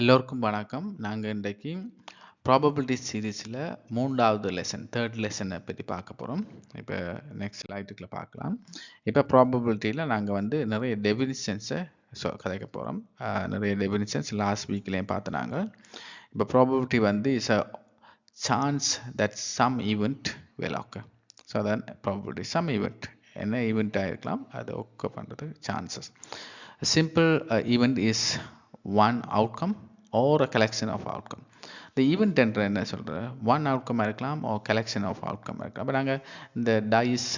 எல்லோருக்கும் வணக்கம். நாங்கள் இன்றைக்கு ப்ராபபிலிட்டி சீரீஸில் மூன்றாவது லெசன் தேர்ட் லெசனை பற்றி பார்க்க போகிறோம் இப்போ நெக்ஸ்ட் ஸ்லைட்டுக்குள்ள பார்க்கலாம். இப்போ ப்ராபபிலிட்டியில் நாங்கள் வந்து நிறைய டெபினிஷன்ஸை சொ கதைக்க போகிறோம் நிறைய டெபினிஷன்ஸ் லாஸ்ட் வீக்லேயும் பார்த்து நாங்கள் இப்போ ப்ராபபிலிட்டி வந்து is a chance that some event will okay so then probability some event என்ன ஈவெண்ட்டாக இருக்கலாம் அது ஒக்க பண்ணுறதுக்கு chances simple event is one outcome or a collection of outcome இந்த ஈவெண்ட் என்ற என்ன சொல்கிற ஒன் அவுட்கமாக இருக்கலாம் ஓ கலெக்ஷன் ஆஃப் அவுட்கம் இருக்கலாம். இப்போ நாங்கள் இந்த டைஸ்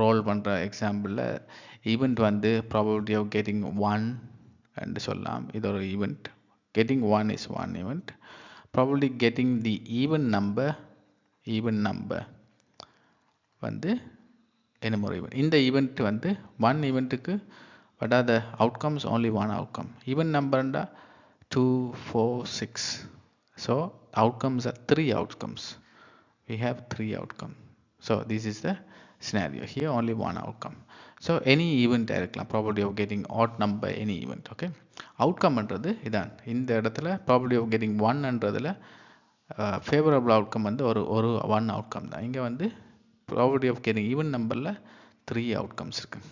ரோல் பண்ணுற எக்ஸாம்பிளில் ஈவெண்ட் வந்து ப்ராபபிலிட்டி ஆஃப் கெட்டிங் ஒன் என்று சொல்லலாம். இது ஒரு event getting one is one event probability getting the event number even number வந்து என்ன ஒரு ஈவெண்ட் இந்த ஈவெண்ட் வந்து ஒன் ஈவெண்ட்டுக்கு what are the outcomes only one outcome even number and 2 4 6 so outcomes are three outcomes we have three outcome so this is the scenario here only one outcome so any event இருக்கலாம் probability of getting odd number any event okay outcomeன்றது இதான் இந்த இடத்துல probability of getting ஒன்ன்றதுல favourable outcome வந்து ஒரு ஒரு one outcome தான் இங்கே வந்து ப்ராபபிலிட்டி ஆஃப் கெட்டிங் ஈவன் நம்பரில் த்ரீ அவுட்கம்ஸ் இருக்குது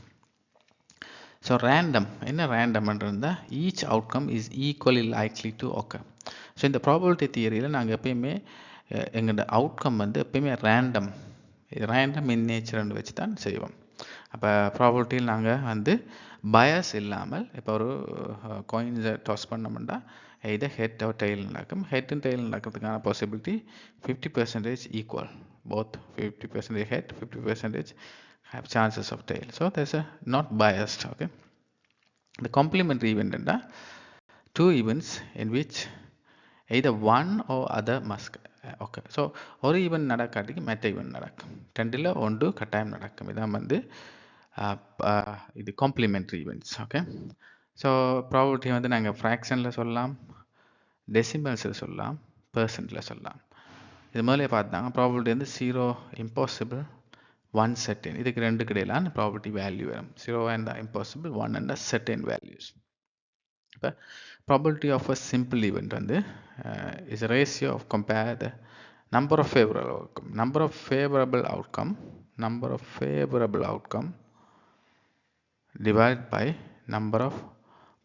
ஸோ ரேண்டம் என்ன ரேண்டம்ன்றதா each outcome is equally likely to okay so இந்த ப்ராபபிலிட்டி தியரியில் நாங்கள் எப்பயுமே எங்களோட அவுட்கம் வந்து எப்பயுமே ரேண்டம் ரேண்டம் இன் நேச்சர்னு வச்சு தான் செய்வோம். அப்போ ப்ராபபிலிட்டியில் நாங்கள் வந்து பயஸ் இல்லாமல் இப்போ ஒரு காயின்ஸை டாஸ் பண்ணோம்னா இதை ஹெட் ஆர் டெயில் நடக்கும் ஹெட் அண்ட் டெயில் நடக்கிறதுக்கான possibility fifty percentage equal both fifty percentage head fifty percentage have chances of tail. So there's a not biased. Okay. The complementary event and two events in which either one or other must uh, okay so ஒரு event நடக்காட்டிக்கு மற்ற event நடக்கும் ரெண்டில் ஒன்று கட்டாயம் நடக்கும் இதான் வந்து uh, uh, இது complementary events okay so property வந்து நாங்கள் ஃப்ராக்ஷனில் சொல்லலாம் டெசிமல்ஸில் சொல்லலாம் பர்சன்ட்டில் சொல்லலாம் இது முதலே பார்த்தாங்க ப்ராபர்ட்டி வந்து ஜீரோ இம்பாசிபிள் ஒன் செட்டின் இதுக்கு ரெண்டுக்கு இடையிலான ப்ராபர்ட்டி வேல்யூ வரும் zero and impossible one and செட்டின் வேல்யூஸ் இப்போ property of a simple event வந்து is ratio of compare the number of favourable outcome number of favourable outcome number of favourable outcome divided by number of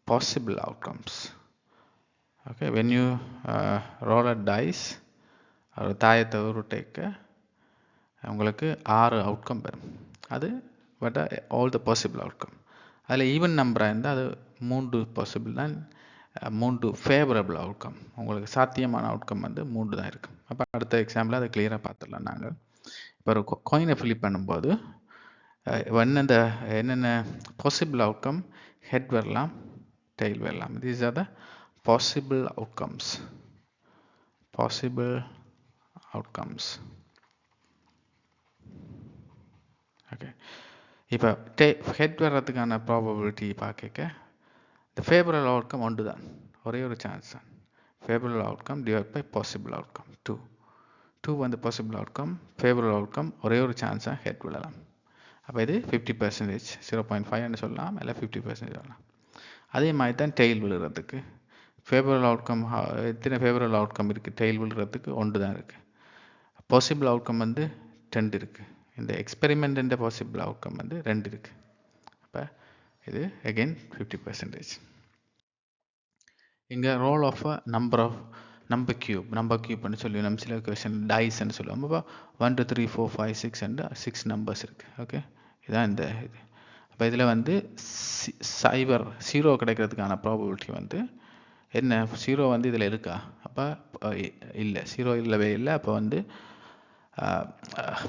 possible outcomes. Okay when you uh, roll a dice ஒரு தாயத்தை உருட்டைக்க உங்களுக்கு ஆறு outcome வரும் அது but all the possible outcome அதில் even நம்பராக இருந்தால் அது மூன்று பாசிபிள் தான் மூன்று ஃபேவரபிள் அவுட்கம் உங்களுக்கு சாத்தியமான அவுட்கம் வந்து மூன்று தான் இருக்கும். அப்போ அடுத்த எக்ஸாம்பிள் அதை கிளியராக பார்த்துடலாம் நாங்கள் இப்போ ஒரு கோயினை ஃபிலிப் பண்ணும்போது என்னென்ன என்னென்ன பாசிபிள் அவுட்கம் ஹெட் வரலாம் டெய்ல் வரலாம். These are the possible outcomes possible outcomes okay இப்போ டே ஹெட் வர்றதுக்கான ப்ராபபிலிட்டி பார்க்க இந்த அவுட் அவுட்கம் ஒன்று தான் ஒரே ஒரு சான்ஸ் தான். Favourable outcome divide by possible outcome two two வந்து பாசிபிள் அவுட்கம் அவுட் அவுட்கம் ஒரே ஒரு சான்ஸாக ஹெட் விழலாம் அப்போ இது ஃபிஃப்டி பர்சன்டேஜ் ஜீரோ பாயிண்ட் ஃபைவ்னு சொல்லலாம் இல்லை ஃபிஃப்டி பர்சன்டேஜ் சொல்லலாம். அதே மாதிரி தான் டெயில் விழுறதுக்கு. ஃபேவரபிள் அவுட்கம் எத்தனை அவுட் அவுட்கம் இருக்குது டெயில் விழுறதுக்கு ஒன்று தான் இருக்குது பாசிபிள் அவுட்கம் வந்து ரெண்டு இருக்குது இந்த எக்ஸ்பெரிமெண்ட் பாசிபிள் அவுட்கம் வந்து ரெண்டு இருக்குது அப்போ இது அகெயின் ஃபிஃப்டி பர்சன்டேஜ் இங்கே roll of a number of number cube number கியூப்னு சொல்லி நம்ம சில கொஷன் டைஸ்ன்னு சொல்லுவோம். அப்போ one two three four five six and six numbers இருக்குது ஓகே இதுதான் இந்த இது. அப்போ இதில் வந்து சைபர் ஜீரோ கிடைக்கிறதுக்கான ப்ராபபிலிட்டி வந்து என்ன? ஜீரோ வந்து இதில் இருக்கா? அப்போ இல்லை. ஜீரோ இல்லவே இல்லை. அப்போ வந்து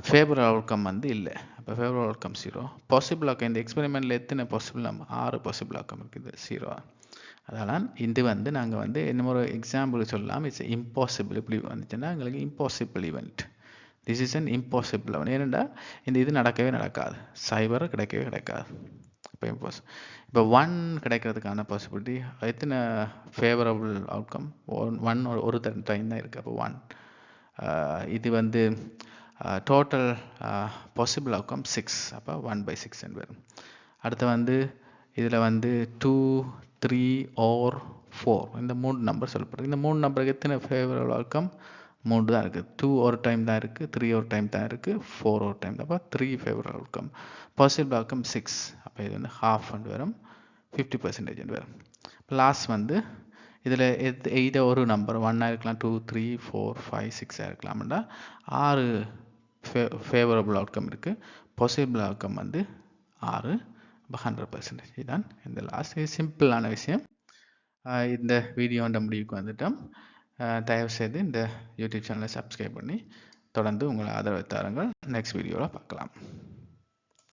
ஃபேவர் அவுட்கம் வந்து இல்லை. அப்போ favour outcome zero possible outcome இந்த எக்ஸ்பெரிமெண்ட்டில் எத்தனை பாசிபிள் நம்ம ஆறு பாசிபிள் அவுட்கம் இருக்குது ஜீரோ அதனால் இது வந்து நாங்கள் வந்து என்னமோ ஒரு எக்ஸாம்பிள் சொல்லலாம். இட்ஸ் இம்பாசிபிள் இப்படி வந்துச்சுன்னா எங்களுக்கு impossible event this is an impossible அவன் ஏனென்றால் இந்த இது நடக்கவே நடக்காது. சைபர் கிடைக்கவே கிடைக்காது. இப்போ இம்பாஸ் இப்போ ஒன் கிடைக்கிறதுக்கான பாசிபிலிட்டி எத்தனை ஃபேவரபிள் அவுட்கம் ஒன் ஒன் ஒரு டைம் தான் இருக்குது அப்போ ஒன் இது வந்து டோட்டல் பாசிபிள் அவுட்கம் சிக்ஸ் அப்போ ஒன் பை சிக்ஸ் வரும் அடுத்து வந்து இதில் வந்து டூ த்ரீ ஆர் ஃபோர் இந்த மூணு நம்பர் சொல்லப்படுது. இந்த மூணு நம்பருக்கு எத்தனை ஃபேவரபிள் அவுட்கம் மூணு தான் இருக்குது டூ ஒரு டைம் தான் இருக்குது த்ரீ ஒரு டைம் தான் இருக்குது ஃபோர் ஒரு டைம் தான். அப்போ three favourable outcome possible outcome six அப்போ இது வந்து ஹாஃப் வந்து வரும் ஃபிஃப்டி பர்சன்டேஜ் வரும் லாஸ்ட் வந்து இதில் எத் எய்த ஒரு நம்பர் ஒன்னாக இருக்கலாம் டூ த்ரீ ஃபோர் ஃபைவ் சிக்ஸாக இருக்கலாம்டா. ஆறு ஃபே ஃபேவரபுள் அவுட்கம் இருக்குது பாசிபிள் அவுட்கம் வந்து ஆறு. இப்போ ஹண்ட்ரட் பர்சன்டேஜ் இதுதான் இந்த லாஸ்ட் இது சிம்பிளான விஷயம். இந்த வீடியோன்ற முடிவுக்கு வந்துட்டோம். தயவுசெய்து தயவு செய்து இந்த யூடியூப் சேனலை சப்ஸ்கிரைப் பண்ணி தொடர்ந்து உங்களை ஆதரவு தாருங்கள். நெக்ஸ்ட் வீடியோவில் பார்க்கலாம்.